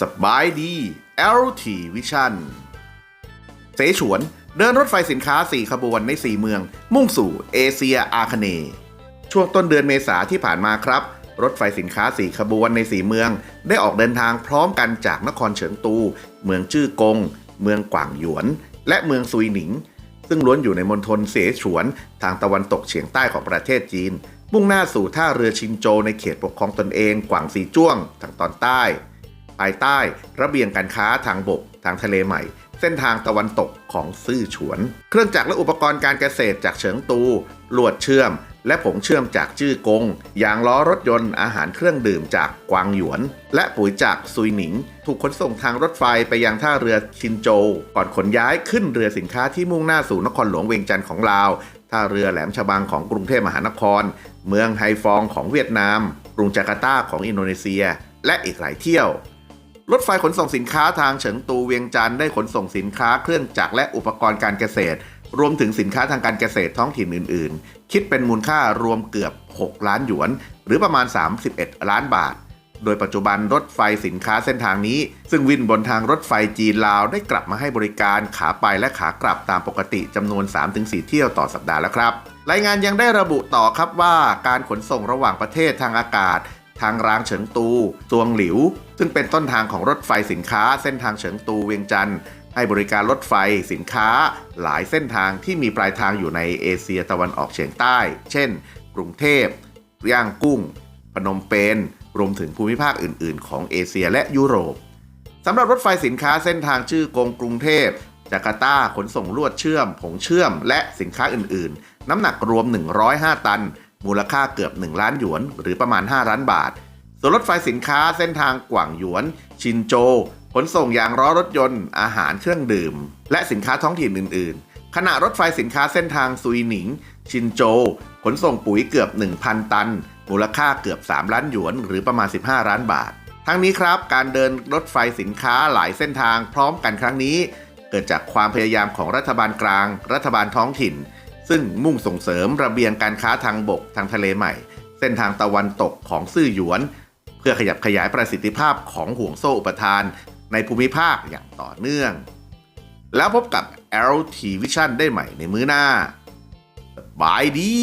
สบายดี LT Vision เสฉวน เดินรถไฟสินค้า 4 ขบวนใน 4 เมือง มุ่งสู่เอเชียอาคเนย์ช่วงต้นเดือนเมษาที่ผ่านมาครับ รถไฟสินค้า 4 ขบวนใน 4 เมือง ได้ออกเดินทางพร้อมกันจากนครเฉิงตู เมืองจื้อกง เมืองกวางหยวน และเมืองซุยหนิง ซึ่งล้วนอยู่ในมณฑลเสฉวน ทางตะวันตกเฉียงใต้ของประเทศจีน มุ่งหน้าสู่ท่าเรือชินโจในเขตปกครองตนเองกวางซีจ้วง ทางตอนใต้ ภายใต้ระเบียงการค้าทางบก ทางทะเลใหม่ เส้นทางตะวันตกของซื่อฉวน เครื่องจักรและอุปกรณ์การเกษตรจากเฉิงตู ลวดเชื่อม และผงเชื่อมจากจื้อกง ยางล้อรถยนต์อาหารเครื่องดื่มจากกวางหยวน และปุ๋ยจากซุยหนิง ถูกขนส่งทางรถไฟไปยังท่าเรือชินโจวก่อนขนย้ายขึ้นเรือสินค้าที่มุ่งหน้าสู่นครหลวงเวียงจันทร์ของลาว ท่าเรือแหลมฉบังของกรุงเทพมหานคร เมืองไฮฟองของเวียดนาม กรุงจาการ์ตาของอินโดนีเซีย และอีกหลายเที่ยว รถไฟขนส่งสินค้าทางเฉิงตูเวียงจันทร์ได้ขนส่งสินค้าเครื่องจักรและอุปกรณ์การเกษตร รวมถึงสินค้าทางการเกษตรท้องถิ่นอื่น ๆ คิดเป็นมูลค่ารวมเกือบ 6 ล้านหยวน หรือประมาณ 31 ล้านบาท โดยปัจจุบันรถไฟสินค้าเส้นทางนี้ ซึ่งวิ่นบนทางรถไฟจีนลาวได้กลับมาให้บริการขาไปและขากลับตามปกติจำนวน 3-4 เที่ยวต่อสัปดาห์แล้วครับรายงานยังได้ระบุต่อครับว่าการขนส่งระหว่างประเทศทางอากาศ ทางรางเฉิงตูตวงหลิว ซึ่งเป็นต้นทางของรถไฟสินค้า เส้นทางเฉิงตูเวียงจันทร์ให้บริการรถไฟสินค้า หลายเส้นทางที่มีปลายทางอยู่ในเอเชียตะวันออกเฉียงใต้ เช่น กรุงเทพย่างกุ้ง พนมเปญรวมถึงภูมิภาคอื่น ๆ ของเอเชียและยุโรปสำหรับรถไฟสินค้าเส้นทางชื่อกงกรุงเทพจาการ์ตาขนส่งลวดเชื่อม ผงเชื่อม และสินค้าอื่น ๆ น้ำหนักรวม 105 ตัน มูลค่าเกือบ 1 ล้านหยวน หรือประมาณ 5 ล้านบาท ส่วนรถไฟสินค้าเส้นทางกว่างหยวน ชินโจ ขนส่งยางล้อรถยนต์ อาหารเครื่องดื่ม และสินค้าท้องถิ่นอื่น ๆ ขณะรถไฟสินค้าเส้นทางซุยหนิง ชินโจ ขนส่งปุ๋ยเกือบ 1,000 ตัน มูลค่าเกือบ 3 ล้านหยวน หรือประมาณ 15 ล้านบาท ทั้งนี้ครับ การเดินรถไฟสินค้าหลายเส้นทางพร้อมกันครั้งนี้ เกิดจากความพยายามของรัฐบาลกลาง รัฐบาลท้องถิ่น ซึ่งมุ่งส่งเสริมระเบียงการค้าทางบกทางทะเลใหม่ เส้นทางตะวันตกของซื่อหยวน เพื่อขยับขยายประสิทธิภาพของห่วงโซ่อุปทาน ในภูมิภาคอย่างต่อเนื่อง แล้วพบกับ LT Vision ได้ใหม่ในมื้อหน้าบายดี